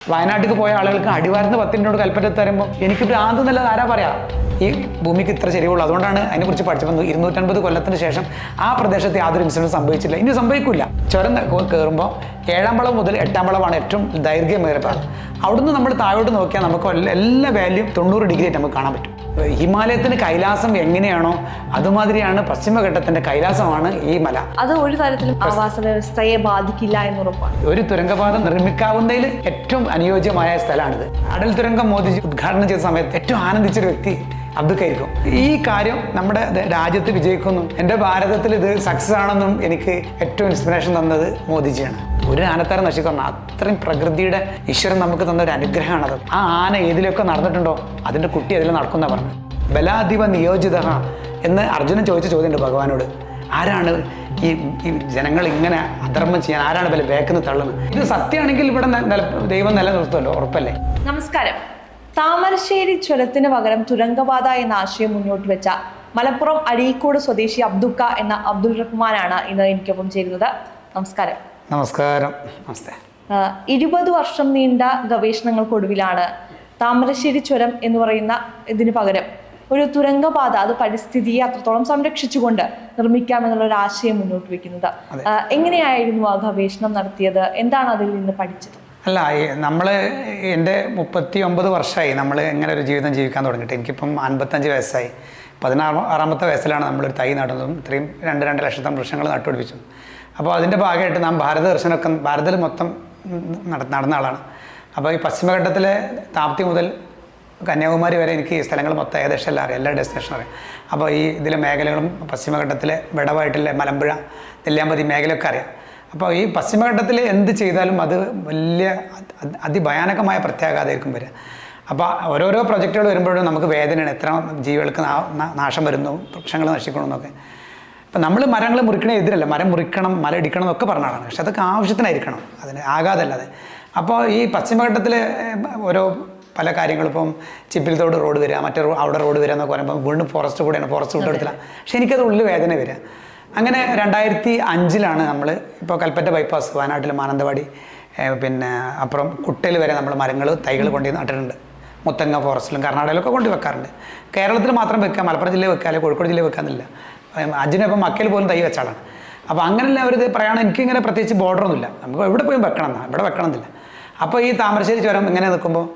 വയനാട്ടിലേക്ക് പോയ ആളുകൾക്ക് അടിവാരത്ത് പത്തിനോട് കൽപ്പറ്റ തരുമ്പോൾ എനിക്ക് ഭ്രാന്ത് നല്ലത് ആരാ പറയാ? ഈ ഭൂമിക്ക് ഇത്ര ശരിയുള്ളൂ അതുകൊണ്ടാണ് അതിനെക്കുറിച്ച് പഠിച്ചപ്പോൾ ഇരുന്നൂറ്റൻപത് കൊല്ലത്തിന് ശേഷം ആ പ്രദേശത്ത് യാതൊരു ഇൻസിഡന്റ് സംഭവിച്ചില്ല. ഇനി സംഭവിക്കില്ല ചുരം കയറുമ്പോൾ ഏഴാം വളം മുതൽ എട്ടാം വളമാണ് ഏറ്റവും ദൈർഘ്യമേറിയ പാത അവിടുന്ന് നമ്മൾ താഴോട്ട് നോക്കിയാൽ നമുക്ക് എല്ലാ- വാല്യൂ തൊണ്ണൂറ് ഡിഗ്രി ആയിട്ട് നമുക്ക് കാണാൻ പറ്റും. ഹിമാലയത്തിന് കൈലാസം എങ്ങനെയാണോ അതുമാതിരിയാണ് പശ്ചിമഘട്ടത്തിന്റെ കൈലാസമാണ് ഈ മല. അത് ഒരു തരത്തിലും ആവാസ വ്യവസ്ഥയെ ബാധിക്കില്ല എന്ന് ഉറപ്പാണ് ഒരു തുരങ്കപാത നിർമ്മിക്കാവുന്നതിൽ ഏറ്റവും അനുയോജ്യമായ സ്ഥലമാണിത്. അടൽ തുരങ്കം മോദിജി ഉദ്ഘാടനം ചെയ്ത സമയത്ത് ഏറ്റവും ആനന്ദിച്ചൊരു വ്യക്തി അബ്ദുക്കായിരിക്കും ഈ കാര്യം നമ്മുടെ രാജ്യത്ത് വിജയിക്കുന്നു. എന്റെ ഭാരതത്തിൽ ഇത് സക്സസ് ആണെന്നും എനിക്ക് ഏറ്റവും ഇൻസ്പിറേഷൻ തന്നത് മോദിജിയാണ്. ഒരു ആനത്താരം നശിക്കണം അത്രയും പ്രകൃതിയുടെ ഈശ്വരൻ നമുക്ക് തന്ന ഒരു അനുഗ്രഹമാണത്. ആ ആന ഏതിലൊക്കെ നടന്നിട്ടുണ്ടോ അതിന്റെ കുട്ടി അതിൽ നടക്കുന്ന പറഞ്ഞു ബലാധിപ നിയോജിത എന്ന് അർജുനൻ ചോദിച്ച ചോദ്യമുണ്ട് ഭഗവാനോട്. ആരാണ് ഈ ഈ ജനങ്ങൾ ഇങ്ങനെ അധർമ്മം ചെയ്യാൻ ആരാണ് ഇവരെ വേക്കുന്നത് തള്ളുന്നത്? ഇത് സത്യമാണെങ്കിൽ ഇവിടെ ദൈവം നിലനിർത്തുമല്ലോ ഉറപ്പല്ലേ? നമസ്കാരം. താമരശ്ശേരി ചുരത്തിന് പകരം തുരങ്കപാത എന്ന ആശയം മുന്നോട്ട് വെച്ച മലപ്പുറം അഴീക്കോട് സ്വദേശി അബ്ദുക്ക എന്ന അബ്ദുൾ റഹ്മാനാണ് ഇന്ന് എനിക്കൊപ്പം ചേരുന്നത്. നമസ്കാരം. നമസ്കാരം. നമസ്തേ. ഇരുപത് വർഷം നീണ്ട ഗവേഷണങ്ങൾക്കൊടുവിലാണ് താമരശ്ശേരി ചുരം എന്ന് പറയുന്ന ഇതിന് പകരം ഒരു തുരങ്കപാത അത് പരിസ്ഥിതിയെ അത്രത്തോളം സംരക്ഷിച്ചുകൊണ്ട് നിർമ്മിക്കാം എന്നുള്ള ഒരു ആശയം മുന്നോട്ട് വെക്കുന്നത്. എങ്ങനെയായിരുന്നു ആ ഗവേഷണം നടത്തിയത്? എന്താണ് അതിൽ നിന്ന് പഠിച്ചത്? അല്ല നമ്മൾ എന്റെ മുപ്പത്തി ഒമ്പത് വർഷമായി നമ്മൾ ഇങ്ങനെ ഒരു ജീവിതം ജീവിക്കാൻ തുടങ്ങിയിട്ട്. എനിക്കിപ്പം അൻപത്തഞ്ച് വയസ്സായി. പതിനാറ് ആറാമത്തെ വയസ്സിലാണ് നമ്മളൊരു തൈ നടുന്നതും ഇത്രയും രണ്ട് രണ്ട് ലക്ഷത്തോളം വൃക്ഷങ്ങൾ നട്ടുപിടിപ്പിച്ചു അപ്പോൾ അതിന്റെ ഭാഗമായിട്ട് നാം ഭാരത ദർശനമൊക്കെ ഭാരതത്തിൽ മൊത്തം നട നടന്ന ആളാണ്. അപ്പോൾ ഈ പശ്ചിമഘട്ടത്തിലെ താപ്തി മുതൽ കന്യാകുമാരി വരെ എനിക്ക് ഈ സ്ഥലങ്ങൾ മൊത്തം ഏകദേശം എല്ലാം അറിയാം എല്ലാ ഡെസ്റ്റിനേഷനും അറിയാം. അപ്പോൾ ഈ ഇതിലെ മേഖലകളും പശ്ചിമഘട്ടത്തിലെ വിടവായിട്ടുള്ള മലമ്പുഴ നെല്ലിയാമ്പതി മേഖലയൊക്കെ അറിയാം. അപ്പോൾ ഈ പശ്ചിമഘട്ടത്തിൽ എന്ത് ചെയ്താലും അത് വലിയ അതി- അതിഭയാനകമായ പ്രത്യാഘാതമായിരിക്കും വരിക. അപ്പോൾ ഓരോരോ പ്രൊജക്റ്റുകൾ വരുമ്പോഴും നമുക്ക് വേദനയാണ് എത്ര ജീവികൾക്ക് നാശം വരുന്നു വൃക്ഷങ്ങൾ നശിക്കണം എന്നൊക്കെ അപ്പം നമ്മൾ മരങ്ങൾ മുറിക്കണ എതിരല്ല. മരം മുറിക്കണം മല ഇടിക്കണം എന്നൊക്കെ പറഞ്ഞതാണ് പക്ഷെ അതൊക്കെ ആവശ്യത്തിനായിരിക്കണം. അതിന് ആകാതല്ലാതെ അപ്പോൾ ഈ പശ്ചിമഘട്ടത്തിൽ ഓരോ പല കാര്യങ്ങളും ഇപ്പം ചിപ്പിലത്തോട് റോഡ് വരിക മറ്റേ അവിടെ റോഡ് വരിക എന്നൊക്കെ പറയുമ്പോൾ വീണ്ടും ഫോറസ്റ്റ് കൂടെയാണ്. ഫോറസ്റ്റ് വിട്ടെടുത്തില്ല പക്ഷെ എനിക്കത് ഉള്ളിൽ വേദന വരിക. അങ്ങനെ രണ്ടായിരത്തി അഞ്ചിലാണ് നമ്മൾ ഇപ്പോൾ കൽപ്പറ്റ ബൈപ്പാസ് വയനാട്ടിൽ മാനന്തവാടി പിന്നെ അപ്പുറം കുട്ടയിൽ വരെ നമ്മൾ മരങ്ങൾ തൈകൾ കൊണ്ടുപോയി നട്ടിട്ടുണ്ട്. മുത്തങ്ങ ഫോറസ്റ്റിലും കർണാടകയിലൊക്കെ കൊണ്ടുവെക്കാറുണ്ട്. കേരളത്തിൽ മാത്രം വെക്കാം മലപ്പുറം ജില്ലയിൽ വെക്കാം അല്ലെങ്കിൽ കോഴിക്കോട് ജില്ലയിൽ വെക്കാന്നില്ല. അജിനിപ്പം മക്കയിൽ പോലും തൈ വെച്ചാളാണ് അപ്പോൾ അങ്ങനെയുള്ള ഒരു പറയുകയാണെങ്കിൽ എനിക്കിങ്ങനെ പ്രത്യേകിച്ച് ബോർഡറൊന്നുമില്ല നമുക്ക് എവിടെ പോയി വെക്കണം എന്നാണ് ഇവിടെ വെക്കണം എന്നില്ല അപ്പോൾ ഈ താമരശ്ശേരി ചുരം ഇങ്ങനെ നിൽക്കുമ്പോൾ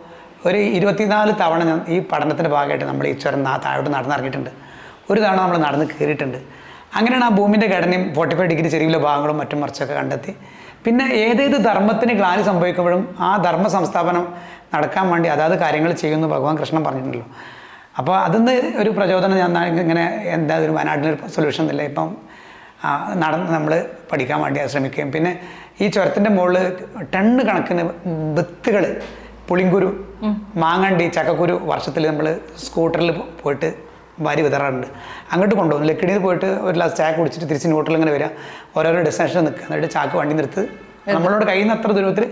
ഒരു ഇരുപത്തിനാല് തവണ ഞാൻ ഈ പഠനത്തിന്റെ ഭാഗമായിട്ട് നമ്മൾ ഈ ചുരം താഴോട്ട് നടന്നിറങ്ങിയിട്ടുണ്ട് ഒരു തവണ നമ്മൾ നടന്ന് കയറിയിട്ടുണ്ട്. അങ്ങനെയാണ് ആ ഭൂമിന്റെ ഘടനയും ഫോർട്ടി ഫൈവ് ഡിഗ്രി ചെരിവിലെ ഭാഗങ്ങളും മറ്റും മറിച്ചൊക്കെ കണ്ടെത്തി. പിന്നെ ഏതേത് ധർമ്മത്തിന് ഗ്ലാനി സംഭവിക്കുമ്പോഴും ആ ധർമ്മ സംസ്ഥാപനം നടക്കാൻ വേണ്ടി അതാത് കാര്യങ്ങൾ ചെയ്യുമെന്ന് ഭഗവാൻ കൃഷ്ണൻ പറഞ്ഞിട്ടുണ്ടല്ലോ. അപ്പോൾ അതിന്ന് ഒരു പ്രചോദനം ഞാൻ ഇങ്ങനെ എന്താ ഒരു വയനാട്ടിലൊരു സൊല്യൂഷൻ ഇല്ല. ഇപ്പം നടന്ന് നമ്മൾ പഠിക്കാൻ വേണ്ടി ശ്രമിക്കുകയും. പിന്നെ ഈ ചുരത്തിന്റെ മുകളിൽ ടണ്ണ് കണക്കിന് വിത്തുകൾ പുളിങ്കുരു മാങ്ങണ്ടി ചക്കക്കുരു വർഷത്തിൽ നമ്മൾ സ്കൂട്ടറിൽ പോയിട്ട് വാരി വിതറാറുണ്ട്. അങ്ങോട്ട് കൊണ്ടുപോകും. ലക്കിടിയിൽ പോയിട്ട് ഒരു ഗ്ലാസ് ചായ കുടിച്ചിട്ട് തിരിച്ച് ന്യൂട്രൽ ഇങ്ങനെ വരിക. ഓരോരോ ഡെസ്റ്റിനേഷനിൽ നിൽക്കുക. എന്നിട്ട് ചാക്ക് വണ്ടി നിർത്ത് നമ്മളോട് കഴിയുന്ന അത്ര ദൂരത്തിൽ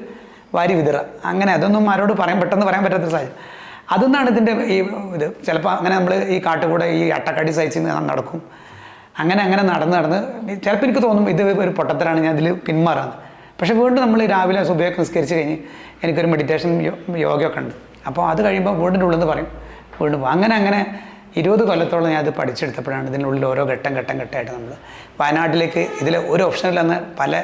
വാരി വിതറുക. അങ്ങനെ അതൊന്നും ആരോട് പറയാൻ പെട്ടെന്ന് പറയാൻ പറ്റാത്ത സാഹചര്യം. അതൊന്നാണ് ഇതിന്റെ ഈ ഇത്? ചിലപ്പോൾ അങ്ങനെ നമ്മൾ ഈ കാട്ടുകൂടെ ഈ അട്ടക്കടി സഹിച്ച് നടക്കും. അങ്ങനെ അങ്ങനെ നടന്ന് നടന്ന് ചിലപ്പോൾ എനിക്ക് തോന്നും ഇത് ഒരു പൊട്ടത്തരാണ് ഞാൻ ഇതിൽ പിന്മാറാന്ന്. പക്ഷേ വീണ്ടും നമ്മൾ രാവിലെ സുബയൊക്കെ നിസ്കരിച്ച് കഴിഞ്ഞ് എനിക്കൊരു മെഡിറ്റേഷൻ യോഗയൊക്കെ ഉണ്ട്. അപ്പോൾ അത് കഴിയുമ്പോൾ വീടിന്റെ ഉള്ളിൽ നിന്ന് പറയും വീണ്ടും അങ്ങനെ അങ്ങനെ ഇരുപത് കൊല്ലത്തോളം ഞാൻ അത് പഠിച്ചെടുത്തപ്പോഴാണ് ഇതിനുള്ളിൽ ഓരോ ഘട്ടം ഘട്ടം ഘട്ടമായിട്ട് നമ്മൾ വയനാട്ടിലേക്ക് ഇതിൽ ഒരു ഓപ്ഷനില്ലെന്ന് പല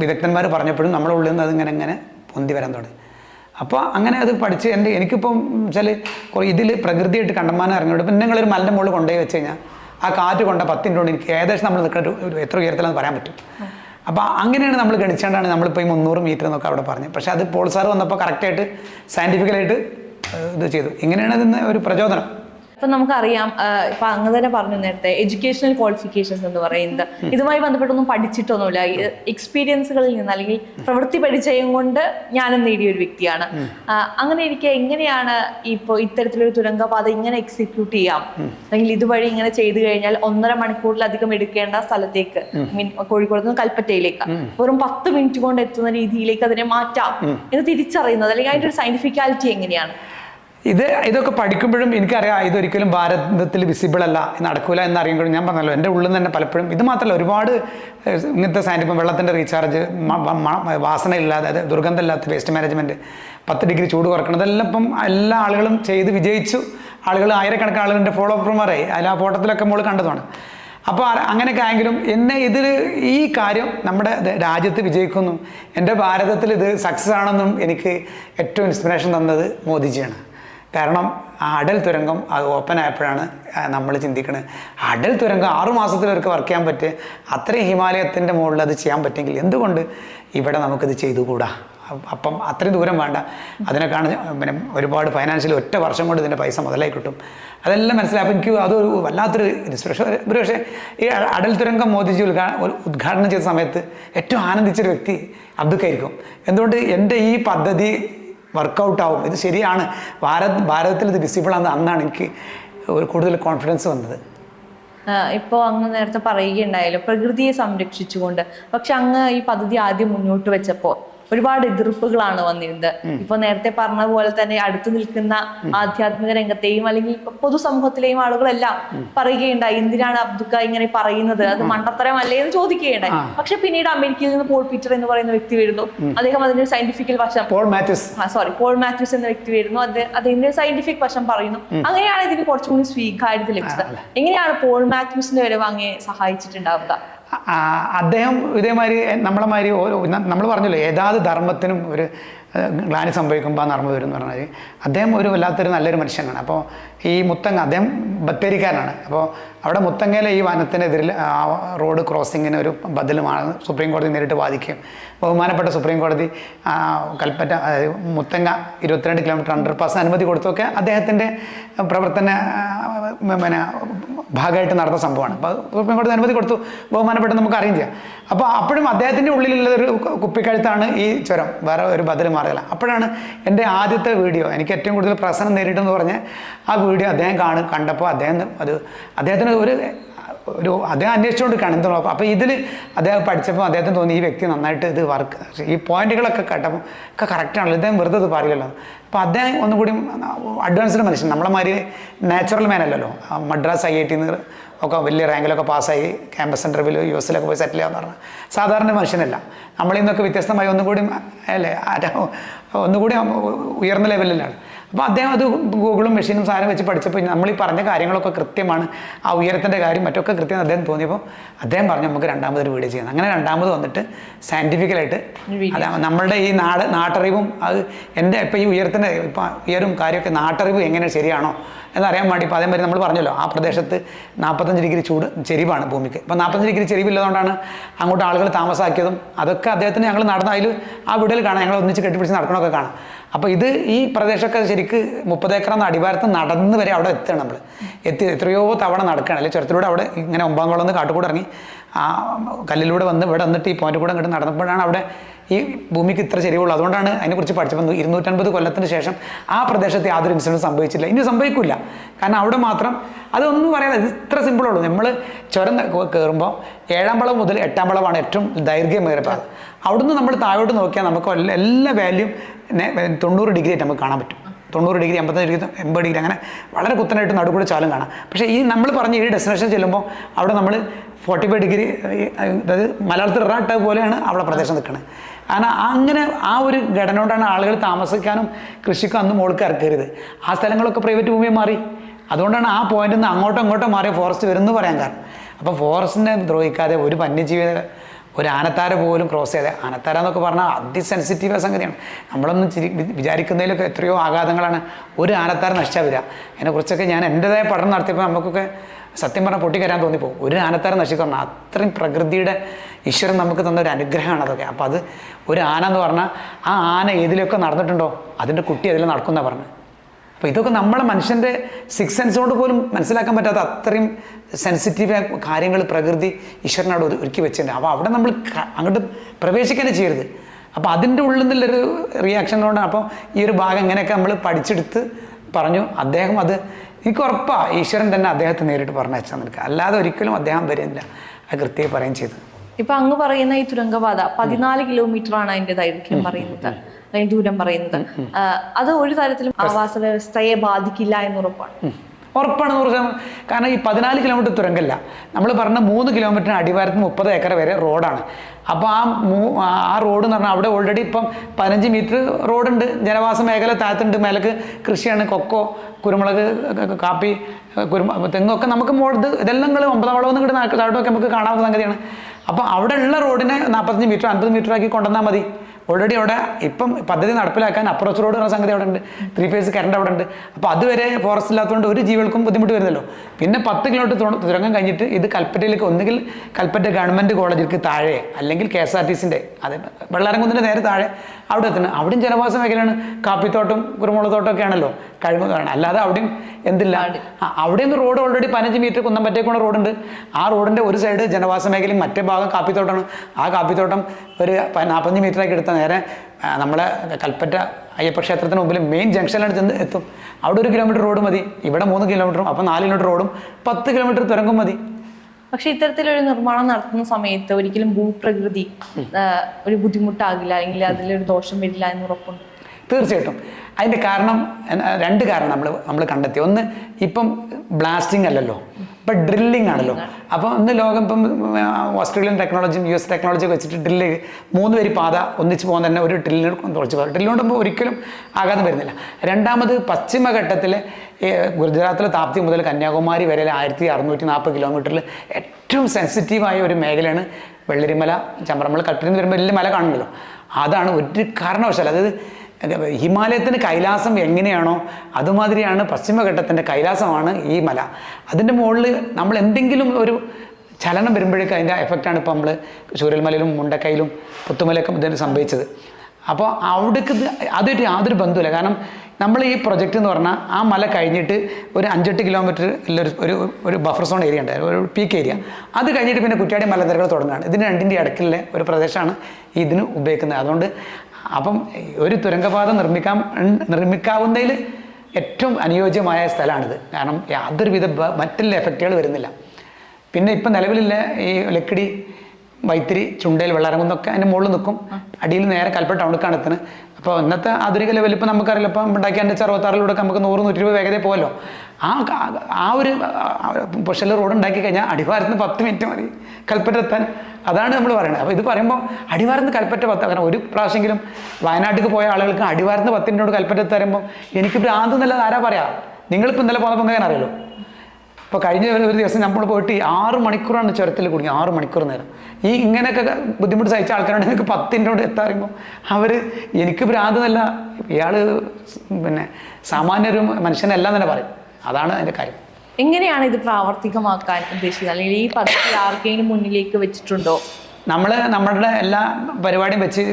വിദഗ്ധന്മാർ പറഞ്ഞപ്പോഴും നമ്മുടെ ഉള്ളിൽ നിന്ന് അതിങ്ങനെ ഇങ്ങനെ പൊന്തി വരാൻ തുടങ്ങി. അപ്പോൾ അങ്ങനെ അത് പഠിച്ച് എന്റെ എനിക്കിപ്പം വെച്ചാൽ കുറേ ഇതിൽ പ്രകൃതിയായിട്ട് കണ്ടമാനം ഇറങ്ങിയിട്ട് പിന്നെ നിങ്ങളൊരു മലിന്റെ മുകളിൽ കൊണ്ടുപോയി വെച്ച് കഴിഞ്ഞാൽ ആ കാറ്റ് കൊണ്ട പത്തിന്റെ കൊണ്ട് എനിക്ക് ഏകദേശം നമ്മൾ നിൽക്കുന്ന ഒരു- എത്ര ഉയരത്തിലാണെന്ന് പറയാൻ പറ്റും. അപ്പോൾ അങ്ങനെയാണ് നമ്മൾ ഗണിച്ചുകൊണ്ടാണ് നമ്മളിപ്പോൾ ഈ മുന്നൂറ് മീറ്റർ എന്നൊക്കെ അവിടെ പറഞ്ഞത്. പക്ഷേ അത് പോൾ സാർ വന്നപ്പോൾ കറക്റ്റായിട്ട് സയന്റിഫിക്കലായിട്ട് ഇത് ചെയ്തു. ഇങ്ങനെയാണ് അതിന് ഒരു പ്രചോദനം. ഇപ്പൊ നമുക്കറിയാം ഇപ്പൊ അങ്ങ് തന്നെ പറഞ്ഞു നേരത്തെ എഡ്യൂക്കേഷണൽ ക്വാളിഫിക്കേഷൻസ് എന്ന് പറയുന്നത്. ഇതുമായി ബന്ധപ്പെട്ടൊന്നും പഠിച്ചിട്ടൊന്നുമില്ല. എക്സ്പീരിയൻസുകളിൽ നിന്ന് അല്ലെങ്കിൽ പ്രവൃത്തി പരിചയം കൊണ്ട് ഞാനും നേടിയ ഒരു വ്യക്തിയാണ്. അങ്ങനെ ഇരിക്കെ എങ്ങനെയാണ് ഇപ്പോൾ ഇത്തരത്തിലൊരു തുരങ്കപാത ഇങ്ങനെ എക്സിക്യൂട്ട് ചെയ്യാം? അല്ലെങ്കിൽ ഇതുവഴി ഇങ്ങനെ ചെയ്തു കഴിഞ്ഞാൽ ഒന്നര മണിക്കൂറിലധികം എടുക്കേണ്ട സ്ഥലത്തേക്ക് മീൻ കോഴിക്കോട് നിന്ന് കൽപ്പറ്റയിലേക്ക്. വെറും പത്ത് മിനിറ്റ് കൊണ്ട് എത്തുന്ന രീതിയിലേക്ക് അതിനെ മാറ്റാം എന്ന് തിരിച്ചറിയുന്നത് അല്ലെങ്കിൽ അതിന്റെ ഒരു സയന്റിഫിക്കാലിറ്റി എങ്ങനെയാണ്? ഇത് ഇതൊക്കെ പഠിക്കുമ്പോഴും എനിക്കറിയാം ഇതൊരിക്കലും ഭാരതത്തിൽ വിസിബിൾ അല്ല നടക്കൂല എന്ന് അറിയുമ്പോഴും ഞാൻ പറഞ്ഞല്ലോ എന്റെ ഉള്ളിൽ തന്നെ പലപ്പോഴും ഇത് മാത്രമല്ല ഒരുപാട് ഇങ്ങനത്തെ സാധനം ഇപ്പം വെള്ളത്തിന്റെ റീചാർജ് വാസനയില്ലാതെ അതായത് ദുർഗന്ധമില്ലാത്ത വേസ്റ്റ് മാനേജ്മെന്റ് പത്ത് ഡിഗ്രി ചൂട് കുറക്കണം ഇതെല്ലാം ഇപ്പം എല്ലാ ആളുകളും ചെയ്ത് വിജയിച്ചു. ആളുകൾ ആയിരക്കണക്കിന് ആളുകളുടെ ഫോളോ അപ്പർമാരായി അതിൽ ആ ഫോട്ടത്തിലൊക്കെ നമ്മൾ കണ്ടതാണ്. അപ്പോൾ അങ്ങനെയൊക്കെ ആയെങ്കിലും എന്നെ ഇതിൽ ഈ കാര്യം നമ്മുടെ രാജ്യത്ത് വിജയിക്കുന്നു. എന്റെ ഭാരതത്തിൽ ഇത് സക്സസ് ആണെന്നും എനിക്ക് ഏറ്റവും ഇൻസ്പിറേഷൻ തന്നത് മോദിജിയാണ്. കാരണം ആ അടൽ തുരങ്കം അത് ഓപ്പൺ ആയപ്പോഴാണ് നമ്മൾ ചിന്തിക്കുന്നത് അടൽ തുരങ്കം ആറു മാസത്തിലൊക്കെ വർക്ക് ചെയ്യാൻ പറ്റുക അത്രയും ഹിമാലയത്തിന്റെ മുകളിൽ അത് ചെയ്യാൻ പറ്റുമെങ്കിൽ എന്തുകൊണ്ട് ഇവിടെ നമുക്കിത് ചെയ്തുകൂടാ? കൂടാ അപ്പം അത്രയും ദൂരം വേണ്ട. അതിനൊക്കെയാണ് പിന്നെ ഒരുപാട് ഫൈനാൻഷ്യൽ ഒറ്റ വർഷം കൊണ്ട് ഇതിന്റെ പൈസ മുതലായി കിട്ടും. അതെല്ലാം മനസ്സിലാക്കും എനിക്ക് അതൊരു വല്ലാത്തൊരു ഇൻസ്പിറേഷൻ ഒരു പക്ഷേ ഈ അടൽ തുരങ്കം മോദിജി ഉദ്ഘാ ഉദ്ഘാടനം ചെയ്ത സമയത്ത് ഏറ്റവും ആനന്ദിച്ചൊരു വ്യക്തി അബ്ദുക്കായിരിക്കും എന്തുകൊണ്ട് എന്റെ ഈ പദ്ധതി വർക്കൗട്ട് ആവും. ഇത് ശരിയാണ്. ഭാരത് ഭാരതത്തിൽ ഇത് ആണ്. അന്നാണ് എനിക്ക് ഒരു കൂടുതൽ കോൺഫിഡൻസ് വന്നത്. ഇപ്പോൾ അങ്ങ് നേരത്തെ പറയുകയുണ്ടായാലും പ്രകൃതിയെ സംരക്ഷിച്ചുകൊണ്ട്. പക്ഷെ അങ്ങ് ഈ പദ്ധതി ആദ്യം മുന്നോട്ട് വെച്ചപ്പോൾ ഒരുപാട് എതിർപ്പുകളാണ് വന്നിരുന്നത്. ഇപ്പൊ നേരത്തെ പറഞ്ഞ പോലെ തന്നെ അടുത്തു നിൽക്കുന്ന ആധ്യാത്മിക രംഗത്തെയും അല്ലെങ്കിൽ പൊതുസമൂഹത്തിലെയും ആളുകളെല്ലാം പറയുകയുണ്ടായി. എന്തിനാണ് അബ്ദുക്ക ഇങ്ങനെ പറയുന്നത്? അത് മണ്ടത്തരമല്ലേ എന്ന് ചോദിക്കുകയുണ്ടായി. പക്ഷെ പിന്നീട് അമേരിക്കയിൽ നിന്ന് പോൾ പീറ്റർ എന്ന് പറയുന്ന വ്യക്തി വരുന്നു. അദ്ദേഹം അതിന്റെ സയന്റിഫിക്കൽ വശം പോൾ മാത്യൂസ്. സോറി പോൾ മാത്യൂസ് എന്ന വ്യക്തി വരുന്നു. അത് അതിന്റെ സയന്റിഫിക് വശം പറയുന്നു. അങ്ങനെയാണ് ഇതിന് കുറച്ചുകൂടി സ്വീകാര്യത ലഭിച്ചത്. എങ്ങനെയാണ് പോൾ മാത്യൂസിന്റെ വരവ് അങ്ങേ സഹായിച്ചിട്ടുണ്ടാവുക? അദ്ദേഹം ഇതേമാതിരി നമ്മളെ മാതിരി നമ്മൾ പറഞ്ഞല്ലോ ഏതാത് ധർമ്മത്തിനും ഒരു ഗ്ലാനി സംഭവിക്കുമ്പോൾ ആ നർമ്മ വരും എന്ന് പറഞ്ഞാൽ അദ്ദേഹം ഒരു വല്ലാത്തൊരു നല്ലൊരു മനുഷ്യനാണ്. അപ്പോൾ ഈ മുത്തങ്ങ അദ്ദേഹം ബത്തേരിക്കാരനാണ്. അപ്പോൾ അവിടെ മുത്തങ്ങയിലെ ഈ വനത്തിനെതിരിൽ റോഡ് ക്രോസിങ്ങിന് ഒരു ബദലുമാണ് സുപ്രീം കോടതി നേരിട്ട് ബാധിക്കും ബഹുമാനപ്പെട്ട സുപ്രീം കോടതി കൽപ്പറ്റ മുത്തങ്ങ ഇരുപത്തിരണ്ട് കിലോമീറ്റർ അണ്ടർ പാസ് അനുമതി കൊടുത്തൊക്കെ അദ്ദേഹത്തിന്റെ പ്രവർത്തന പിന്നെ ഭാഗമായിട്ട് നടന്ന സംഭവമാണ്. അപ്പോൾ സുപ്രീം കോടതി അനുമതി കൊടുത്തു. ബഹുമാനപ്പെട്ട് നമുക്ക് അറിയും ചെയ്യാം അപ്പോൾ അപ്പോഴും അദ്ദേഹത്തിന്റെ ഉള്ളിലുള്ള ഒരു കുപ്പിക്കഴുത്താണ് ഈ ചുരം. വേറെ ഒരു ബദൽ മാറുകയില്ല. അപ്പോഴാണ് എന്റെ ആദ്യത്തെ വീഡിയോ എനിക്ക് ഏറ്റവും കൂടുതൽ പ്രസനം നേരിട്ടെന്ന് പറഞ്ഞ് ആ വീഡിയോ അദ്ദേഹം കാണും കണ്ടപ്പോൾ അദ്ദേഹം അത് അദ്ദേഹത്തിന് ഒരു ഒരു അദ്ദേഹം അന്വേഷിച്ചുകൊണ്ടിരിക്കുകയാണ് എന്തോ അപ്പോൾ ഇതിൽ അദ്ദേഹം പഠിച്ചപ്പോൾ അദ്ദേഹത്തിന് തോന്നി ഈ വ്യക്തി നന്നായിട്ട് ഇത് വർക്ക് ഈ പോയിന്റുകളൊക്കെ കേട്ടപ്പോൾ ഒക്കെ കറക്റ്റാണല്ലോ ഇദ്ദേഹം വെറുതെ ഇത് പറയില്ലല്ലോ. അപ്പോൾ അദ്ദേഹം ഒന്നുകൂടി അഡ്വാൻസ്ഡ് മനുഷ്യൻ നമ്മളെ മാതിരി നാച്ചുറൽ മാൻ അല്ലല്ലോ. മദ്രാസ് ഐ ഐ നിന്ന് ഒക്കെ വലിയ റാങ്കിലൊക്കെ പാസ്സായി ക്യാമ്പസ് ഇന്റർവ്യൂവിൽ യു എസിലൊക്കെ പോയി സെറ്റിൽ ചെയ്യാന്ന് പറഞ്ഞാൽ സാധാരണ മനുഷ്യനല്ല. നമ്മളിൽ നിന്നൊക്കെ വ്യത്യസ്തമായി ഒന്നുകൂടി അല്ലേ? ഒന്നുകൂടി ഉയർന്ന ലെവലിലാണ് അപ്പോൾ അദ്ദേഹം അത് ഗൂഗിളും മെഷീനും സാധനം വെച്ച് പഠിച്ചപ്പോൾ നമ്മൾ ഈ പറഞ്ഞ കാര്യങ്ങളൊക്കെ കൃത്യമാണ്. ആ ഉയരത്തിന്റെ കാര്യം മറ്റൊക്കെ കൃത്യം അദ്ദേഹം തോന്നിയപ്പോൾ അദ്ദേഹം പറഞ്ഞു നമുക്ക് രണ്ടാമതൊരു വീഡിയോ ചെയ്യാം. അങ്ങനെ രണ്ടാമത് വന്നിട്ട് സയന്റിഫിക്കലായിട്ട് അല്ല നമ്മളുടെ ഈ നാട് നാട്ടറിവും അത് എന്റെ ഇപ്പോൾ ഈ ഉയരത്തിന്റെ ഇപ്പം ഉയരും കാര്യമൊക്കെ നാട്ടറിവ് എങ്ങനെ ശരിയാണോ എന്നറിയാൻ വേണ്ടി ഇപ്പോൾ അതേമാതിരി നമ്മൾ പറഞ്ഞല്ലോ ആ പ്രദേശത്ത് നാൽപ്പത്തഞ്ച് ഡിഗ്രി ചൂട് ചെരിവാണ് ഭൂമിക്ക്. അപ്പോൾ നാൽപ്പത്തഞ്ച് ഡിഗ്രി ചെരിവില്ലതുകൊണ്ടാണ് അങ്ങോട്ട് ആളുകൾ താമസാക്കിയതും അതൊക്കെ അദ്ദേഹത്തിന് ഞങ്ങൾ നടന്ന ആ വീടിൽ കാണാം ഞങ്ങൾ ഒന്നിച്ച് കെട്ടിപ്പിടിച്ച് നടക്കണമൊക്കെ കാണാം. അപ്പോൾ ഇത് ഈ പ്രദേശമൊക്കെ ശരിക്ക് മുപ്പത് ഏക്കർ അടിവാരത്ത് നടന്ന് വരെ അവിടെ എത്തുകയാണ് നമ്മൾ എത്തി എത്രയോ തവണ നടക്കുകയാണ് അല്ലെങ്കിൽ ചുരത്തിലൂടെ അവിടെ ഇങ്ങനെ ഒമ്പാംകുളം നിന്ന് കാട്ടുകൂടെ ഇറങ്ങി ആ കല്ലിലൂടെ വന്ന് ഇവിടെ വന്നിട്ട് ഈ പോയിന്റ് കൂടെ ഇങ്ങോട്ട് നടന്നപ്പോഴാണ് അവിടെ ഈ ഭൂമിക്ക് ഇത്ര ചെരിവുള്ളൂ. അതുകൊണ്ടാണ് അതിനെക്കുറിച്ച് പഠിച്ചപ്പോൾ ഇരുന്നൂറ്റൻപത് കൊല്ലത്തിന് ശേഷം ആ പ്രദേശത്ത് യാതൊരു ഇൻസിഡന്റ് സംഭവിച്ചില്ല. ഇനി സംഭവിക്കില്ല കാരണം അവിടെ മാത്രം അതൊന്നും പറയാതെ ഇത് ഇത്ര സിമ്പിളുള്ളൂ നമ്മൾ ചുരം കയറുമ്പോൾ ഏഴാം വളവ് മുതൽ എട്ടാം വളവാണ് ഏറ്റവും ദൈർഘ്യമേറിയ പാത. അവിടുന്ന് നമ്മൾ താഴോട്ട് നോക്കിയാൽ നമുക്ക് എല്ലാ വാല്യൂം തൊണ്ണൂറ് ഡിഗ്രി ആയിട്ട് നമുക്ക് കാണാൻ പറ്റും. തൊണ്ണൂറ് ഡിഗ്രി അമ്പത്തഞ്ച് ഡിഗ്രി എൺപത് ഡിഗ്രി അങ്ങനെ വളരെ കുത്തനായിട്ട് നടുക്കൂടെ ചാലും കാണാം. പക്ഷേ ഈ നമ്മൾ പറഞ്ഞ ഈ ഡെസ്റ്റിനേഷൻ ചെല്ലുമ്പോൾ അവിടെ നമ്മൾ ഫോർട്ടി ഫൈവ് ഡിഗ്രി അതായത് മലയാളത്തിൽ റാട്ട പോലെയാണ് അവിടെ പ്രദേശം നിൽക്കുന്നത് കാരണം അങ്ങനെ ആ ഒരു ഘടന കൊണ്ടാണ് ആളുകൾ താമസിക്കാനും കൃഷിക്കും അന്ന് മുകൾക്ക് ഇറക്കരുത്. ആ സ്ഥലങ്ങളൊക്കെ പ്രൈവറ്റ് ഭൂമിയെ മാറി. അതുകൊണ്ടാണ് ആ പോയിന്റിൽ നിന്ന് അങ്ങോട്ടും ഇങ്ങോട്ടും മാറിയ ഫോറസ്റ്റ് വരുന്നു പറയാൻ കാരണം. അപ്പോൾ ഫോറസ്റ്റിനെ ദ്രോഹിക്കാതെ ഒരു വന്യജീവി ഒരു ആനത്താര പോലും ക്രോസ് ചെയ്ത് ആനത്താര എന്നൊക്കെ പറഞ്ഞാൽ അതിസെൻസിറ്റീവ് സംഗതിയാണ്. നമ്മളൊന്നും ചിരി വിചാരിക്കുന്നതിലൊക്കെ എത്രയോ ആഘാതങ്ങളാണ് ഒരു ആനത്താര നശിച്ചാൽ വരിക. അതിനെക്കുറിച്ചൊക്കെ ഞാൻ എന്റെതായ പഠനം നടത്തിയപ്പോൾ നമുക്കൊക്കെ സത്യം പറഞ്ഞാൽ പൊട്ടിക്കരാൻ തോന്നിപ്പോകും. ഒരു ആനത്താര നശിക്കണം അത്രയും പ്രകൃതിയുടെ ഈശ്വരൻ നമുക്ക് തന്ന ഒരു അനുഗ്രഹമാണ് അതൊക്കെ. അപ്പോൾ അത് ഒരു ആന എന്ന് പറഞ്ഞാൽ ആ ആന ഏതിലൊക്കെ നടന്നിട്ടുണ്ടോ അതിന്റെ കുട്ടി അതിൽ നടക്കുന്ന പറഞ്ഞത്. അപ്പോൾ ഇതൊക്കെ നമ്മളെ മനുഷ്യന്റെ സിക്സ് സെൻസ് കൊണ്ട് പോലും മനസ്സിലാക്കാൻ പറ്റാത്ത അത്രയും സെൻസിറ്റീവായ കാര്യങ്ങൾ പ്രകൃതി ഈശ്വരനോട് ഒരു- ഒരുക്കി വെച്ചിട്ടുണ്ട്. അപ്പോൾ അവിടെ നമ്മൾ അങ്ങോട്ട് പ്രവേശിക്കാനേ ചെയ്യരുത്. അപ്പോൾ അതിന്റെ ഉള്ളിൽ നിന്നുള്ളൊരു റിയാക്ഷൻ കൊണ്ടാണ്. അപ്പോൾ ഈ ഒരു ഭാഗം ഇങ്ങനെയൊക്കെ നമ്മൾ പഠിച്ചെടുത്ത് പറഞ്ഞു. അദ്ദേഹം അത് എനിക്ക് ഉറപ്പാണ് ഈശ്വരൻ തന്നെ അദ്ദേഹത്തെ നേരിട്ട് പറഞ്ഞു വെച്ചാൽ നിൽക്കുക അല്ലാതെ ഒരിക്കലും അദ്ദേഹം വരുന്നില്ല ആ കൃത്യമായി പറയുകയും ചെയ്തു. ഇപ്പൊ അങ്ങ് പറയുന്ന ഈ തുരങ്കപാത പതിനാല് കിലോമീറ്റർ ആണ് അതിന്റെ ദൈർഘ്യം പറയുന്നത്. അല്ലെങ്കിൽ ദൂരം പറയുന്നത് അത് ഒരു തരത്തിലും ആവാസ വ്യവസ്ഥയെ ബാധിക്കില്ല എന്ന് ഉറപ്പാണ്. ഉറപ്പാണ് നൂറ് ശതമാനം കാരണം ഈ പതിനാല് കിലോമീറ്റർ തുരങ്കല്ല. നമ്മൾ പറഞ്ഞ മൂന്ന് കിലോമീറ്ററിന് അടിവാരത്ത് മുപ്പത് ഏക്കർ വരെ റോഡാണ്. അപ്പോൾ ആ മൂ ആ റോഡ് എന്ന് പറഞ്ഞാൽ അവിടെ ഓൾറെഡി ഇപ്പം പതിനഞ്ച് മീറ്റർ റോഡുണ്ട്. ജനവാസ മേഖല താഴത്തുണ്ട്. മേലക്ക് കൃഷിയാണ് കൊക്കോ കുരുമുളക് കാപ്പി കുരുമ തെങ്ങൊക്കെ നമുക്ക് മോൾ ഇതെല്ലാം നിങ്ങൾ ഒമ്പതാം വളവെന്ന് കിട്ടുന്ന താഴോട്ടൊക്കെ നമുക്ക് കാണാവുന്ന സംഗതിയാണ്. അപ്പോൾ അവിടെ ഉള്ള റോഡിനെ നാൽപ്പത്തഞ്ച് മീറ്റർ അൻപത് മീറ്റർ ആക്കി കൊണ്ടുവന്നാൽ മതി. ഓൾറെഡി അവിടെ ഇപ്പം പദ്ധതി നടപ്പിലാക്കാൻ അപ്രോച്ച് റോഡ് എന്ന സംഗതി അവിടെ ഉണ്ട്. ത്രീ ഫേസ് കറണ്ട് അവിടെ ഉണ്ട്. അപ്പോൾ അതുവരെ ഫോറസ്റ്റ് ഇല്ലാത്തതുകൊണ്ട് ഒരു ജീവികൾക്കും ബുദ്ധിമുട്ട് വരുന്നല്ലോ പിന്നെ പത്ത് കിലോമീറ്റർ തു- തുരങ്കം കഴിഞ്ഞിട്ട് ഇത് കൽപ്പറ്റയിലേക്ക് ഒന്നുകിൽ കൽപ്പറ്റ ഗവൺമെന്റ് കോളേജിലേക്ക് താഴെ അല്ലെങ്കിൽ കെ എസ് ആർ ടി സിന്റെ അതെ വെള്ളാരംകുന്നിന്റെ നേരെ താഴെ അവിടെ എത്തണം അവിടെയും ജനവാസ മേഖലയാണ്. കാപ്പിത്തോട്ടം കുരുമുളക് തോട്ടമൊക്കെ ആണല്ലോ. കാണാൻ. അല്ലാതെ അവിടെയും എന്തില്ല? അവിടെ അവിടെയും റോഡ് ഓൾറെഡി പതിനഞ്ച് മീറ്റർ കുന്നമ്പറ്റേക്കുള്ള റോഡുണ്ട്. ആ റോഡിന്റെ ഒരു സൈഡ് ജനവാസ മേഖലയും മറ്റേ ഭാഗം കാപ്പിത്തോട്ടമാണ് ആ കാപ്പിത്തോട്ടം ഒരു നാൽപ്പത്തഞ്ച് മീറ്ററൊക്കെ എടുത്ത നേരെ നമ്മളെ കൽപ്പറ്റ അയ്യപ്പ ക്ഷേത്രത്തിന് മുമ്പിൽ മെയിൻ ജംഗ്ഷനിലാണ് ചെന്ന് എത്തും. അവിടെ ഒരു കിലോമീറ്റർ റോഡ് മതി. ഇവിടെ മൂന്ന് കിലോമീറ്ററും അപ്പോൾ നാല് കിലോമീറ്റർ റോഡും പത്ത് കിലോമീറ്റർ തുരങ്കം മതി. പക്ഷെ ഇത്തരത്തിലൊരു നിർമ്മാണം നടത്തുന്ന സമയത്ത് ഒരിക്കലും ഭൂപ്രകൃതി ഒരു ബുദ്ധിമുട്ടാകില്ല. അല്ലെങ്കിൽ അതിലൊരു ദോഷം വരില്ല എന്ന് ഉറപ്പുണ്ട്. തീർച്ചയായിട്ടും. അതിന്റെ കാരണം രണ്ട് കാരണം നമ്മൾ നമ്മൾ കണ്ടെത്തി. ഒന്ന് ഇപ്പം ബ്ലാസ്റ്റിംഗ് അല്ലല്ലോ. ഇപ്പം ഡ്രില്ലിംഗ് ആണല്ലോ. അപ്പോൾ ഒന്ന് ലോകം ഇപ്പം ഓസ്ട്രേലിയൻ ടെക്നോളജിയും യു എസ് ടെക്നോളജിയും വെച്ചിട്ട് ഡ്രില്ല് മൂന്ന് വരി പാത ഒന്നിച്ച് പോകാൻ തന്നെ ഒരു ഡ്രില്ലിന് തുറച്ച് പോകും ഡ്രില്ല് കൊണ്ടുമ്പോൾ ഒരിക്കലും ആഘാതം വരുന്നില്ല. രണ്ടാമത് പശ്ചിമഘട്ടത്തിലെ ഗുജറാത്തിലെ താപ്തി മുതൽ കന്യാകുമാരി വരെ ആയിരത്തി അറുന്നൂറ്റി നാൽപ്പത് കിലോമീറ്ററിൽ ഏറ്റവും സെൻസിറ്റീവായ ഒരു മേഖലയാണ് വെള്ളരിമല ചമ്പ്രമ്മൾ കട്ടിൽ നിന്ന് വരുമ്പോൾ വലിയ മല കാണുമല്ലോ അതാണ് ഒരു കാരണവശാൽ അതായത് ഹിമാലയത്തിന് കൈലാസം എങ്ങനെയാണോ അതുമാതിരിയാണ് പശ്ചിമഘട്ടത്തിന്റെ കൈലാസമാണ് ഈ മല. അതിന്റെ മുകളിൽ നമ്മൾ എന്തെങ്കിലും ഒരു ചലനം വരുമ്പോഴേക്കും അതിന്റെ എഫക്റ്റാണ് ഇപ്പോൾ നമ്മൾ ചൂരൽമലയിലും മുണ്ടക്കൈയിലും പുത്തുമലയൊക്കെ ഇതിന് സംഭവിച്ചത്. അപ്പോൾ അവിടേക്ക് അതൊരു യാതൊരു ബന്ധമില്ല കാരണം നമ്മൾ ഈ പ്രൊജക്റ്റ് എന്ന് പറഞ്ഞാൽ ആ മല കഴിഞ്ഞിട്ട് ഒരു അഞ്ചെട്ട് കിലോമീറ്റർ ഉള്ളൊരു ഒരു ഒരു ബഫർ സോൺ ഏരിയ ഉണ്ട് ഒരു പീക്ക് ഏരിയ അത് കഴിഞ്ഞിട്ട് പിന്നെ കുറ്റാടി മലനിരകൾ തുടങ്ങുകയാണ്. ഇതിന് രണ്ടിന്റെ ഇടയ്ക്കുള്ള ഒരു പ്രദേശമാണ് ഇതിന് ഉപയോഗിക്കുന്നത്. അതുകൊണ്ട് അപ്പം ഒരു തുരങ്കപാത നിർമ്മിക്കാൻ നിർമ്മിക്കാവുന്നതിൽ ഏറ്റവും അനുയോജ്യമായ സ്ഥലമാണിത്. കാരണം യാതൊരുവിധ മറ്റുള്ള എഫക്റ്റുകൾ വരുന്നില്ല. പിന്നെ ഇപ്പം നിലവിലില്ല ഈ ലക്കിടി വൈത്തിരി ചുണ്ടേൽ വെള്ളാരംകുന്നൊക്കെ അതിന്റെ മുകളിൽ നിൽക്കും. അടിയിൽ നേരെ കൽപ്പ ടൗണിൽ എത്തുന്നത്. അപ്പോൾ ഇന്നത്തെ ആധുനിക ലെവലിൽ ഇപ്പം നമുക്കറിയില്ല. ഇപ്പം ഉണ്ടാക്കിയ അറുപത്താറിലൂടെ നമുക്ക് നൂറ് നൂറ്റി ഇരുപത് വേഗതയിൽ പോകല്ലോ ആ ആ ഒരു പൊഷൽ റോഡ് ഉണ്ടാക്കി കഴിഞ്ഞാൽ അടിവാരത്തിന് പത്ത് മിനിറ്റ് മതി. കൽപ്പറ്റ എത്താൻ. അതാണ് നമ്മൾ പറയുന്നത് അപ്പോൾ ഇത് പറയുമ്പോൾ അടിവാരത്ത് കൽപ്പറ്റ പത്ത് കാരണം ഒരു പ്രാവശ്യമെങ്കിലും വയനാട്ടിൽ പോയ ആളുകൾക്ക് അടിവാരത്ത് പത്തിനോട് കൽപ്പറ്റ എത്തരുമ്പോൾ എനിക്ക് ഭ്രാന്ത് എന്നല്ലാതെ ആരാ പറയാം? നിങ്ങളിപ്പോൾ ഇന്നലെ പോകുന്നപ്പോൾ ഞാൻ അറിയാലോ? ഇപ്പോൾ കഴിഞ്ഞ ഒരു ദിവസം നമ്മൾ പോയിട്ട് ഈ ആറ് മണിക്കൂറാണ് ചുരത്തിൽ കുടുങ്ങി. ആറ് മണിക്കൂർ നേരം. ഈ ഇങ്ങനെയൊക്കെ ബുദ്ധിമുട്ട് സഹിച്ച ആൾക്കാരുണ്ട് നിങ്ങൾക്ക് പത്തിന്റെ കൂടെ എത്താറുമ്പോൾ അവർ എനിക്ക് ഭ്രാന്തെന്നല്ല ഇയാൾ പിന്നെ സാമാന്യ ഒരു മനുഷ്യനല്ല എന്ന് തന്നെ പറയും. അതാണ് അതിന്റെ കാര്യം. എങ്ങനെയാണ് ഇത് പ്രാവർത്തികമാക്കാൻ ഉദ്ദേശിക്കുന്നത്? അല്ലെങ്കിൽ ഈ പദ്ധതി ആർക്കെങ്കിലും മുന്നിലേക്ക് വെച്ചിട്ടുണ്ടോ? നമ്മൾ നമ്മളുടെ എല്ലാ പരിപാടിയും വെച്ച്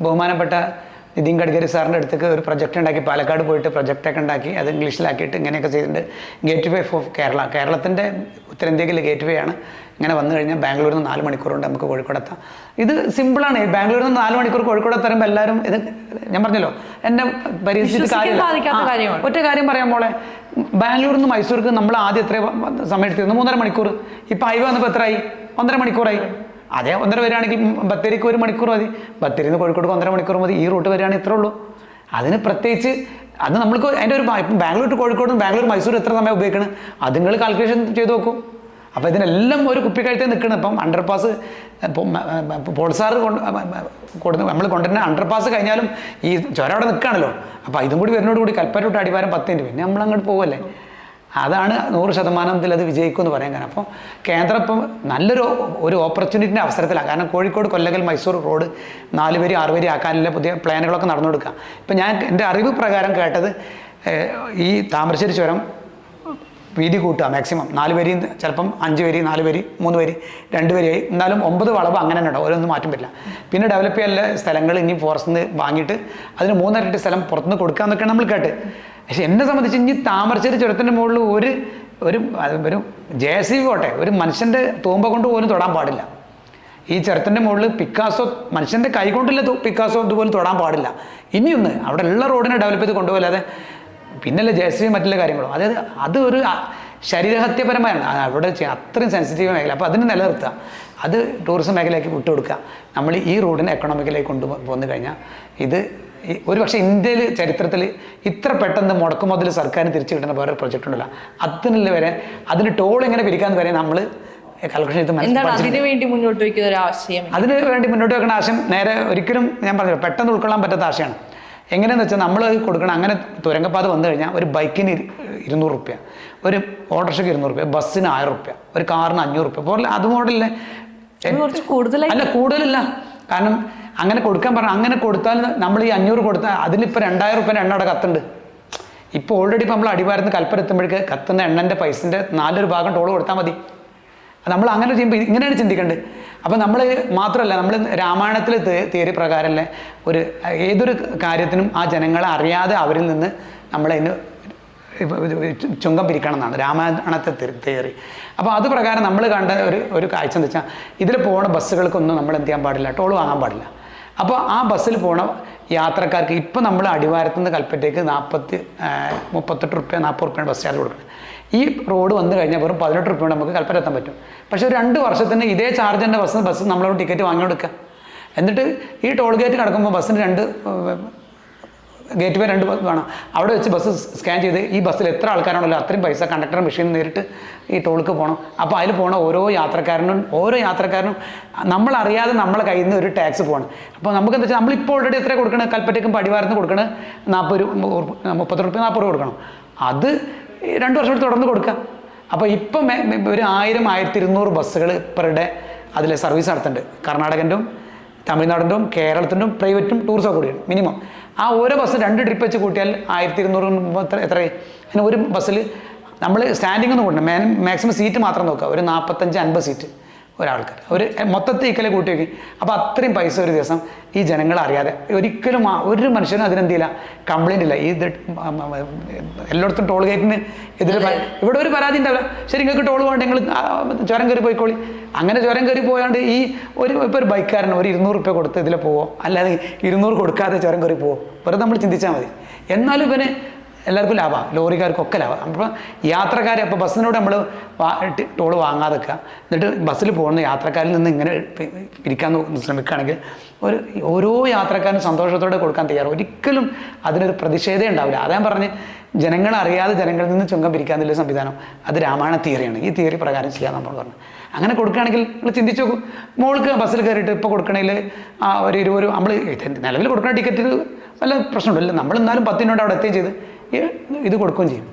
ബഹുമാനപ്പെട്ട നിതിൻ ഗഡ്കരി സാറിന്റെ അടുത്തേക്ക് ഒരു പ്രൊജക്റ്റ് ഉണ്ടാക്കി പാലക്കാട് പോയിട്ട് പ്രൊജക്റ്റൊക്കെ ഉണ്ടാക്കി അത് ഇംഗ്ലീഷിലാക്കിയിട്ട് ഇങ്ങനെയൊക്കെ ചെയ്തിട്ടുണ്ട്. ഗേറ്റ് വേ ഓഫ് കേരള കേരളത്തിന്റെ ഉത്തരേന്ത്യയിലെ ഗേറ്റ് വേ ആണ്. ഇങ്ങനെ വന്നു കഴിഞ്ഞാൽ ബാംഗ്ലൂരിൽ നിന്ന് നാല് മണിക്കൂർ കൊണ്ട് നമുക്ക് കോഴിക്കോട് എത്താം ഇത് സിമ്പിളാണ് ബാംഗ്ലൂരിൽ നിന്ന് നാല് മണിക്കൂർ കോഴിക്കോട് എത്തുമ്പോൾ എല്ലാവരും ഇത് ഞാൻ പറഞ്ഞല്ലോ എന്റെ കാര്യമില്ല. ഒറ്റ കാര്യം പറയാൻ പോളെ ബാംഗ്ലൂരിൽ നിന്ന് മൈസൂർക്ക് നമ്മൾ ആദ്യം എത്ര സമയം എടുത്തിരുന്നു മൂന്നര മണിക്കൂർ. ഇപ്പം ഹൈവേ വന്നപ്പോൾ എത്രയായി? ഒന്നര മണിക്കൂറായി. അതേ ഒന്നര വരികയാണെങ്കിൽ ബത്തേരിക്ക് ഒരു മണിക്കൂർ മതി. ബത്തേരിയിൽ നിന്ന് കോഴിക്കോട് ഒന്നര മണിക്കൂർ മതി. ഈ റൂട്ട് വരികയാണെങ്കിൽ ഇത്രേ ഉള്ളൂ. അതിന് പ്രത്യേകിച്ച് അത് നമ്മൾക്ക് അതിന്റെ ഒരു ബാംഗ്ലൂർ ടു കോഴിക്കോട് ബാംഗ്ലൂർ മൈസൂർ എത്ര സമയം ഉപയോഗിക്കണം? അത് നിങ്ങൾ കാൽക്കുലേഷൻ ചെയ്ത് നോക്കും. അപ്പോൾ ഇതിനെല്ലാം ഒരു കുപ്പിക്കാഴ്ച നിൽക്കണം. ഇപ്പം അണ്ടർ അണ്ടർപാസ് പോൾസാർ കൊണ്ട് കൊടുത്ത് നമ്മൾ കൊണ്ടുവരുന്ന അണ്ടർ പാസ് കഴിഞ്ഞാലും ഈ ചുരം അവിടെ നിൽക്കുകയാണല്ലോ. അപ്പോൾ ഇതും കൂടി വരുന്നതോട് കൂടി കൽപ്പറ്റോട്ട് അടിവാരം പത്തിന്റെ പിന്നെ നമ്മൾ അങ്ങോട്ട് പോവല്ലേ? അതാണ് നൂറ് ശതമാനത്തിൽ അത് വിജയിക്കും എന്ന് പറയാൻ കാരണം. അപ്പോൾ കേന്ദ്രം ഇപ്പം നല്ലൊരു ഒരു ഓപ്പർച്യൂണിറ്റിന്റെ അവസരത്തിലാണ്. കാരണം കോഴിക്കോട് കൊല്ലകൽ മൈസൂർ റോഡ് നാല് പേര് ആറ് പേര് ആക്കാനുള്ള പുതിയ പ്ലാനുകളൊക്കെ നടന്നു കൊടുക്കുക ഇപ്പം ഞാൻ എന്റെ അറിവ് പ്രകാരം കേട്ടത് ഈ താമരശ്ശേരി ചുരം വീതി കൂട്ടുക മാക്സിമം നാല് വരി ചിലപ്പം അഞ്ച് വരി നാല് വരി മൂന്ന് വരി രണ്ട് വരിയായി എന്നാലും ഒമ്പത് വളവ് അങ്ങനെ തന്നെ ഉണ്ടാവും. ഓരോന്നും മാറ്റം പറ്റില്ല പിന്നെ ഡെവലപ്പ് ചെയ്യാനുള്ള സ്ഥലങ്ങൾ ഇനി ഫോറസ്റ്റിൽ നിന്ന് വാങ്ങിയിട്ട് അതിന് മൂന്നരട്ടി സ്ഥലം പുറത്തുനിന്ന് കൊടുക്കുക എന്നൊക്കെയാണ് നമ്മൾ കേട്ട് പക്ഷെ എന്നെ സംബന്ധിച്ച് ഇനി താമരശ്ശേരി ചുരത്തിന്റെ മുകളിൽ ഒരു ഒരു ഒരു ജെ സി പോട്ടെ ഒരു മനുഷ്യന്റെ തൂമ്പ കൊണ്ട് പോലും തൊടാൻ പാടില്ല. ഈ ചുരത്തിന്റെ മുകളിൽ പിക്കാസോ മനുഷ്യന്റെ കൈ കൊണ്ടില്ല പിക്കാസോ ഇതുപോലും തൊടാൻ പാടില്ല. ഇനിയൊന്ന് അവിടെ ഉള്ള റോഡിനെ ഡെവലപ്പ് ചെയ്ത് കൊണ്ടുപോകല്ലാതെ പിന്നല്ലേ ജെ സി മറ്റുള്ള കാര്യങ്ങളും? അതായത് അത് ഒരു ശരീരഹത്യപരമായാണ്. അവിടെ അത്രയും സെൻസിറ്റീവ് മേഖല. അപ്പോൾ അതിന് നിലനിർത്തുക. അത് ടൂറിസം മേഖലയ്ക്ക് വിട്ടുകൊടുക്കുക. നമ്മൾ ഈ റോഡിനെ എക്കണോമിക്കലേക്ക് കൊണ്ടു പോന്നു കഴിഞ്ഞാൽ ഇത് ഒരു പക്ഷേ ഇന്ത്യയിൽ ചരിത്രത്തിൽ ഇത്ര പെട്ടെന്ന് മുടക്കുമുതൽ സർക്കാരിന് തിരിച്ചു കിട്ടുന്ന വേറൊരു പ്രൊജക്റ്റ് ഉണ്ടല്ലോ. അതിനുള്ള വരെ അതിന് ടോൾ എങ്ങനെ പിരിക്കാന്ന് വരെ നമ്മൾ അതിനു വേണ്ടി മുന്നോട്ട് വയ്ക്കുന്ന ഒരു ആശയം? അതിന് വേണ്ടി മുന്നോട്ട് വെക്കുന്ന ആശയം നേരെ ഒരിക്കലും ഞാൻ പറഞ്ഞു പെട്ടെന്ന് ഉൾക്കൊള്ളാൻ പറ്റാത്ത ആശയമാണ്. എങ്ങനെയെന്ന് വെച്ചാൽ നമ്മൾ കൊടുക്കണം അങ്ങനെ തുരങ്കപ്പാത വന്നു കഴിഞ്ഞാൽ ഒരു ബൈക്കിന് ഇരു- ഇരുന്നൂറ് റുപ്യ ഒരു ഓട്ടോറിക്ഷയ്ക്ക് ഇരുന്നൂറ് റുപ്യ ബസ്സിന് ആയിരം റുപ്യ ഒരു കാറിന് അഞ്ഞൂറ് റുപ്യ പോലെ അത് മോഡലിന് അത് കുറച്ച് കൂടുതലായി അല്ല കൂടുതലില്ല. കാരണം അങ്ങനെ കൊടുക്കാൻ പറഞ്ഞു അങ്ങനെ കൊടുത്താൽ നമ്മൾ ഈ അഞ്ഞൂറ് കൊടുത്താൽ അതിലിപ്പോൾ രണ്ടായിരം റുപ്യ എണ്ണ അവിടെ കത്തുണ്ട് ഇപ്പോൾ ഓൾറെഡി ഇപ്പോൾ നമ്മൾ അടിവാരത്ത് കൽപ്പന എത്തുമ്പോഴേക്ക് കത്തുന്ന എണ്ണന്റെ പൈസന്റെ നാലൊരു ഭാഗം ടോൾ കൊടുത്താൽ മതി. നമ്മൾ അങ്ങനെ ചെയ്യുമ്പോൾ ഇങ്ങനെയാണ് ചിന്തിക്കേണ്ടത്. അപ്പം നമ്മൾ മാത്രമല്ല നമ്മൾ രാമായണത്തിൽ തിയറി പ്രകാരമല്ലേ ഒരു ഏതൊരു കാര്യത്തിനും ആ ജനങ്ങളെ അറിയാതെ അവരിൽ നിന്ന് നമ്മളതിന് ചുങ്കം പിരിക്കണം എന്നാണ് രാമായണത്തെ തിയറി അപ്പോൾ അത് പ്രകാരം നമ്മൾ കണ്ട ഒരു ഒരു കാഴ്ച എന്ന് വെച്ചാൽ ഇതിൽ പോകുന്ന ബസ്സുകൾക്കൊന്നും നമ്മൾ എന്ത് ചെയ്യാൻ പാടില്ല ടോൾ വാങ്ങാൻ പാടില്ല. അപ്പോൾ ആ ബസ്സിൽ പോണ യാത്രക്കാർക്ക് ഇപ്പോൾ നമ്മൾ അടിവാരത്തു നിന്ന് കൽപ്പറ്റയ്ക്ക് നാൽപ്പത്തി മുപ്പത്തെട്ട് റുപ്യ നാൽപ്പത് റുപ്യാണ് ബസ് ചാർജ് കൊടുക്കുന്നത്. ഈ റോഡ് വന്നു കഴിഞ്ഞാൽ വെറും പതിനെട്ട് റുപ്യ നമുക്ക് കൽപ്പറ്റ എത്താൻ പറ്റും. പക്ഷേ രണ്ട് വർഷത്തിന് ഇതേ ചാർജ് തന്നെ ബസ് ബസ് നമ്മളോട് ടിക്കറ്റ് വാങ്ങി കൊടുക്കുക എന്നിട്ട് ഈ ടോൾ ഗേറ്റ് കടക്കുമ്പോൾ ബസ്സിന് രണ്ട് ഗേറ്റ് വേ രണ്ട് വേണം. അവിടെ വെച്ച് ബസ് സ്കാൻ ചെയ്ത് ഈ ബസ്സിൽ എത്ര ആൾക്കാരാണല്ലോ അത്രയും പൈസ കണ്ടക്ടർ മെഷീൻ നേരിട്ട് ഈ ടോൾക്ക് പോകണം അപ്പോൾ അതിൽ പോണ ഓരോ യാത്രക്കാരനും ഓരോ യാത്രക്കാരനും നമ്മളറിയാതെ നമ്മളെ കയ്യിൽ നിന്ന് ഒരു ടാക്സ് പോകണം അപ്പോൾ നമുക്ക് എന്താ വെച്ചാൽ നമ്മളിപ്പോൾ ഓൾറെഡി എത്ര കൊടുക്കണം? കൽപ്പറ്റയ്ക്കും പടിവാരത്തിന് കൊടുക്കണം നാൽപ്പത് രൂപ മുപ്പത് റുപ്യ നാൽപ്പത് രൂപ കൊടുക്കണം. അത് രണ്ട് വർഷം തുടർന്ന് കൊടുക്കുക അപ്പോൾ ഇപ്പം ഒരു ആയിരം ആയിരത്തി ഇരുന്നൂറ് ബസ്സുകൾ പെർ ഡേ അതിൽ സർവീസ് നടത്തുന്നുണ്ട് കർണാടകന്റെയും തമിഴ്നാടിന്റെയും കേരളത്തിന്റെയും പ്രൈവറ്റും ടൂറിസം കൂടിയാണ് മിനിമം ആ ഓരോ ബസ് രണ്ട് ട്രിപ്പ് വെച്ച് കൂട്ടിയാൽ ആയിരത്തി ഇരുന്നൂറ് എത്ര അങ്ങനെ ഒരു ബസ്സിൽ നമ്മൾ സ്റ്റാൻഡിംഗ് ഒന്നും കൂട്ടണം മാൻ മാക്സിമം സീറ്റ് മാത്രം നോക്കുക. ഒരു നാൽപ്പത്തഞ്ച് അൻപത് സീറ്റ് ഒരാൾക്ക് ഒരു മൊത്തത്തിൽ ഇക്കലെ കൂട്ടി വയ്ക്കും അപ്പോൾ അത്രയും പൈസ ഒരു ദിവസം ഈ ജനങ്ങൾ അറിയാതെ ഒരിക്കലും ഒരു മനുഷ്യനും അതിനെന്ത് ചെയ്യില്ല കംപ്ലൈന്റ് ഇല്ല. ഈ എല്ലായിടത്തും ടോൾ ഗേറ്റിന് എതിരെ ഇവിടെ ഒരു പരാതി ഉണ്ടാവില്ല ശരി നിങ്ങൾക്ക് ടോൾ വേണ്ട. നിങ്ങൾ ചുരം കയറി പോയിക്കോളി. അങ്ങനെ ചുരം കയറി പോയാണ്ട് ഈ ഒരു ഇപ്പോൾ ഒരു ബൈക്കാരൻ ഒരു ഇരുന്നൂറ് റുപ്യ കൊടുത്ത് ഇതിൽ പോവോ? അല്ലാതെ ഇരുന്നൂറ് കൊടുക്കാതെ ചുരം കയറി പോവോ? വെറുതെ നമ്മൾ ചിന്തിച്ചാൽ മതി. എന്നാലും ഇവന് എല്ലാവർക്കും ലാഭമാണ് ലോറിക്കാർക്കൊക്കെ ലാഭം. അപ്പോൾ യാത്രക്കാരെ അപ്പോൾ ബസ്സിനോട് നമ്മൾ ടോൾ വാങ്ങാതെ വെക്കുക എന്നിട്ട് ബസ്സിൽ പോകുന്ന യാത്രക്കാരിൽ നിന്ന് ഇങ്ങനെ പിരിക്കാൻ ശ്രമിക്കുകയാണെങ്കിൽ ഒരു ഓരോ യാത്രക്കാരും സന്തോഷത്തോടെ കൊടുക്കാൻ തയ്യാറ്. ഒരിക്കലും അതിനൊരു പ്രതിഷേധം ഉണ്ടാവില്ല. അതാ പറഞ്ഞ് ജനങ്ങൾ അറിയാതെ ജനങ്ങളിൽ നിന്ന് ചുങ്കം പിരിക്കാന്നുള്ള സംവിധാനം അത് രാമായണ തിയറിയാണ്. ഈ തിയറി പ്രകാരം ചെയ്യാൻ നമ്മൾ പറഞ്ഞു അങ്ങനെ കൊടുക്കുകയാണെങ്കിൽ നിങ്ങൾ ചിന്തിച്ചു നോക്കും. മോൾക്ക് ബസ്സിൽ കയറിയിട്ട് ഇപ്പോൾ കൊടുക്കണമെങ്കിൽ ഒരു ഇരുപത് നമ്മൾ നിലവിൽ കൊടുക്കുന്ന ടിക്കറ്റ് വല്ല പ്രശ്നമുണ്ടല്ലോ നമ്മൾ എന്നാലും പത്തിനോട് അവിടെ എത്തുകയും ചെയ്ത്. ഇത് കൊടുക്കുകയും ചെയ്യും.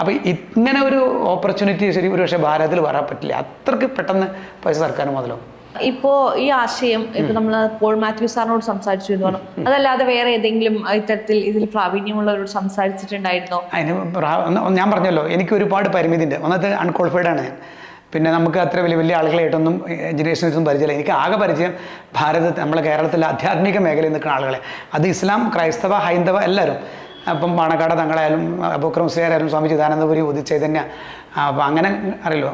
അപ്പോൾ ഇങ്ങനെ ഒരു ഓപ്പർച്യൂണിറ്റി ശരി ഒരു പക്ഷേ ഭാരതത്തിൽ വരാൻ പറ്റില്ല. അത്രയ്ക്ക് പെട്ടെന്ന് പൈസ സർക്കാർ മുതലാവും. ഇപ്പോ ഈ ആശയം ഇപ്പൊ നമ്മൾ പോൾ മാത്യു സാറിനോട് സംസാരിച്ചു എന്ന് പറഞ്ഞു. അതല്ലാതെ വേറെ ഏതെങ്കിലും ഇത്തരത്തിൽ ഇതിൽ പ്രാവീണ്യമുള്ളവരോട് സംസാരിച്ചിട്ടുണ്ടായിരുന്നോ? അതിന് ഞാൻ പറഞ്ഞല്ലോ എനിക്ക് ഒരുപാട് പരിമിതി ഉണ്ട് ഒന്നത് അൺക്വാളിഫൈഡ് ആണ് ഞാൻ. പിന്നെ നമുക്ക് അത്ര വലിയ വലിയ ആളുകളായിട്ടൊന്നും എഞ്ചിനീയേഴ്സിനൊന്നും പരിചയമില്ല. എനിക്ക് ആകെ പരിചയം ഭാരതത്തിൽ നമ്മളെ കേരളത്തിലെ ആധ്യാത്മിക മേഖലയിൽ നിൽക്കുന്ന ആളുകളെ. അത് ഇസ്ലാം ക്രൈസ്തവ ഹൈന്ദവ എല്ലാവരും അപ്പം പാണക്കാട് തങ്ങളായാലും അബുക്രം മുസ്ലിയായാലും സ്വാമി ചിദാനന്ദപുരി ഉദിത് ചൈതന്യ അപ്പം അങ്ങനെ അറിയല്ലോ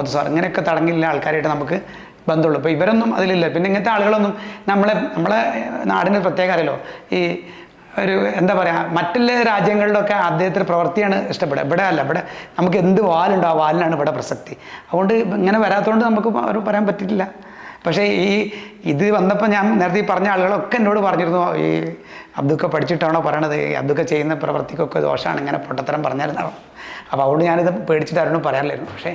മധു സാർ ഇങ്ങനെയൊക്കെ തടങ്ങില്ല ആൾക്കാരായിട്ട് നമുക്ക് ബന്ധമുള്ളൂ. അപ്പോൾ ഇവരൊന്നും അതിലില്ല. പിന്നെ ഇങ്ങനത്തെ ആളുകളൊന്നും നമ്മളെ നമ്മളെ നാടിന് പ്രത്യേകം അറിയല്ലോ. ഈ ഒരു എന്താ പറയുക മറ്റുള്ള രാജ്യങ്ങളിലൊക്കെ അദ്ദേഹത്തിന്റെ പ്രവൃത്തിയാണ് ഇഷ്ടപ്പെടുക. ഇവിടെ അല്ല ഇവിടെ നമുക്ക് എന്ത് വാലുണ്ടോ ആ വാലിനാണ് ഇവിടെ പ്രസക്തി. അതുകൊണ്ട് ഇങ്ങനെ വരാത്തതുകൊണ്ട് നമുക്ക് പറയാൻ പറ്റിയിട്ടില്ല. പക്ഷേ ഈ ഇത് വന്നപ്പോൾ ഞാൻ നേരത്തെ ഈ പറഞ്ഞ ആളുകളൊക്കെ എന്നോട് പറഞ്ഞിരുന്നു. ഈ അബ്ദുക്ക പഠിച്ചിട്ടാണോ പറയണത്? അബ്ദുക്ക ചെയ്യുന്ന പ്രവൃത്തിക്കൊക്കെ ദോഷമാണ് ഇങ്ങനെ പൊട്ടത്തരം പറഞ്ഞായിരുന്നാണോ അപ്പോൾ അതുകൊണ്ട് ഞാനിത് പേടിച്ചിട്ട് ആരോടും പറയാറില്ലായിരുന്നു. പക്ഷേ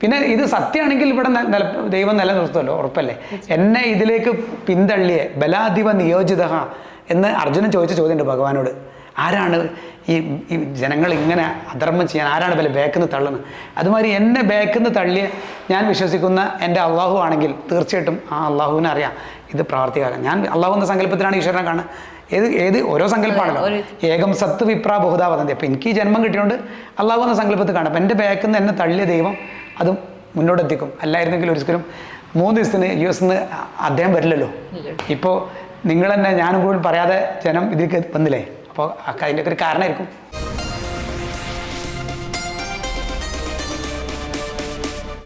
പിന്നെ ഇത് സത്യമാണെങ്കിൽ ഇവിടെ നില ദൈവം നിലനിർത്തുമല്ലോ ഉറപ്പല്ലേ? എന്നെ ഇതിലേക്ക് പിന്തള്ളിയെ ബലാധിപ നിയോജിത എന്ന് അർജുനൻ ചോദിച്ച ചോദ്യമുണ്ട് ഭഗവാനോട്. ആരാണ് ഈ ഈ ജനങ്ങൾ ഇങ്ങനെ അധർമ്മം ചെയ്യാൻ ആരാണ് വല്ല ബാക്കിന്ന് തള്ളുന്നത്? അതുമാതിരി എന്നെ ബാക്കിന്ന് തള്ളിയ ഞാൻ വിശ്വസിക്കുന്ന എന്റെ അള്ളാഹു ആണെങ്കിൽ തീർച്ചയായിട്ടും ആ അള്ളാഹുവിനെ അറിയാം. ഇത് പ്രാവർത്തികമാകാം ഞാൻ അള്ളാഹു എന്ന സങ്കല്പത്തിലാണ് ഈശ്വരനെ കാണുക ഏത് ഏത് ഓരോ സങ്കല്പമാണല്ലോ ഏകം സത്ത് വിപ്ര ബഹുതാ വദന്തി. അപ്പം എനിക്ക് ഈ ജന്മം കിട്ടിയോണ്ട് അള്ളാഹു എന്ന സങ്കല്പത്തിൽ കാണാം. അപ്പം എന്റെ ബാക്കിൽ നിന്ന് എന്നെ തള്ളിയ ദൈവം അതും മുന്നോട്ടെത്തിക്കും അല്ലായിരുന്നെങ്കിൽ ഒരിക്കലും മൂന്ന് ദിവസത്തിന് യു എസ് നിന്ന് അദ്ദേഹം വരില്ലല്ലോ. ഇപ്പോൾ നിങ്ങൾ തന്നെ ഞാനും കൂടുതൽ പറയാതെ ജനം ഇതിലേക്ക് വന്നില്ലേ? അപ്പോൾ അതിന്റെ ഒരു കാരണമായിരിക്കും.